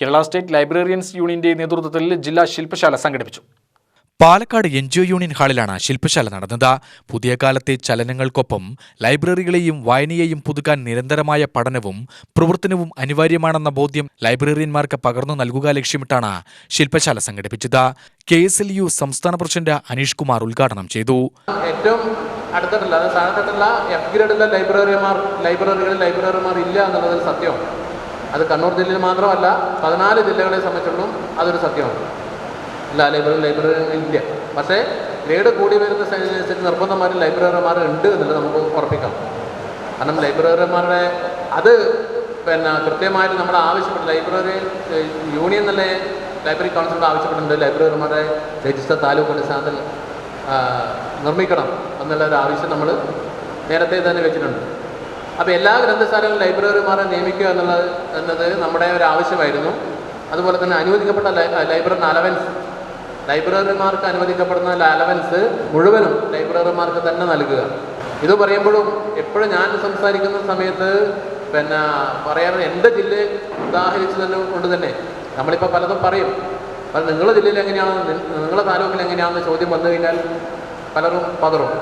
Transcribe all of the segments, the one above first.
Kerala state librarians യൂണിയന്റെ നേതൃത്വത്തിൽ ജില്ലാ ശില്പശാല സംഘടിപ്പിച്ചു. Palakkad N G O union ഹാളിലാണ് ശില്പശാല നടന്നത്. പുതിയ കാലത്തെ ചലനങ്ങൾക്കൊപ്പം ലൈബ്രറികളെയും വായനയെയും പുതുക്കാൻ നിരന്തരമായ പഠനവും പ്രവർത്തനവും അനിവാര്യമാണെന്ന ബോധ്യം ലൈബ്രറിയന്മാർക്ക് പകർന്നു നൽകുക ലക്ഷ്യമിട്ടാണ് ശില്പശാല സംഘടിപ്പിച്ചത്. കെ എസ് എൽ യു സംസ്ഥാന പ്രസിഡന്റ് അനീഷ് കുമാർ ഉദ്ഘാടനം ചെയ്തു. ഏറ്റവും അടുത്തിട്ടുള്ള എഫ് ഗ്രേഡുള്ള ലൈബ്രറിമാർ ലൈബ്രറികളിൽ ലൈബ്രറിമാർ ഇല്ല സത്യമാണ്. അത് കണ്ണൂർ ജില്ലയിൽ മാത്രമല്ല പതിനാല് ജില്ലകളെ സംബന്ധിച്ചിടത്തോളം അതൊരു സത്യമാണ്. എല്ലാ ലൈബ്രറി ലൈബ്രറി ഇല്ല. പക്ഷേ ഗ്രേഡ് കൂടി വരുന്ന സൈനിനനുസരിച്ച് നിർബന്ധമായും ലൈബ്രറിമാർ ഉണ്ട് എന്നുള്ളത് നമുക്ക് ഉറപ്പിക്കാം. കാരണം ലൈബ്രറിമാരുടെ അത് പിന്നെ കൃത്യമായിട്ട് നമ്മൾ ആവശ്യപ്പെട്ട ലൈബ്രറി യൂണിയൻ എന്നുള്ള ലൈബ്രറി കൗൺസിൽ ആവശ്യപ്പെട്ടിട്ടുണ്ട് ലൈബ്രറിമാരുടെ രജിസ്റ്റർ താലൂക്ക് അടിസ്ഥാനത്തിൽ നിർമ്മിക്കണം എന്നുള്ള ഒരു ആവശ്യം നമ്മൾ നേരത്തെ തന്നെ വെച്ചിട്ടുണ്ട്. അപ്പോൾ എല്ലാ ഗ്രന്ഥശാലകളും ലൈബ്രറിമാരെ നിയമിക്കുക എന്നുള്ളത് എന്നത് നമ്മുടെ ഒരു ആവശ്യമായിരുന്നു. അതുപോലെ തന്നെ അനുവദിക്കപ്പെട്ട ലൈബ്രറി അലവൻസ് ലൈബ്രറിമാർക്ക് അനുവദിക്കപ്പെടുന്ന അലവൻസ് മുഴുവനും ലൈബ്രറിമാർക്ക് തന്നെ നൽകുക. ഇത് പറയുമ്പോഴും എപ്പോഴും ഞാൻ സംസാരിക്കുന്ന സമയത്ത് പിന്നെ പറയാറ് എന്റെ ജില്ല ഉദാഹരിച്ച് തന്നെ കൊണ്ട് തന്നെ നമ്മളിപ്പോൾ പലതും പറയും. അത് നിങ്ങളുടെ ജില്ലയിൽ എങ്ങനെയാണ് നിങ്ങളുടെ താലൂക്കിൽ എങ്ങനെയാണെന്ന് ചോദ്യം വന്നു കഴിഞ്ഞാൽ പലരും പതറും.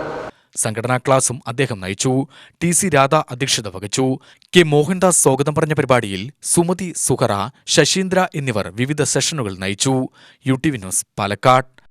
സംഘടനാ ക്ലാസും അദ്ദേഹം നയിച്ചു. ടി സി രാധ അധ്യക്ഷത വഹിച്ചു. കെ മോഹൻദാസ് സ്വാഗതം പറഞ്ഞ പരിപാടിയിൽ സുമതി സുഹറ ശശീന്ദ്ര എന്നിവർ വിവിധ സെഷനുകൾ നയിച്ചു. U T V news Palakkad.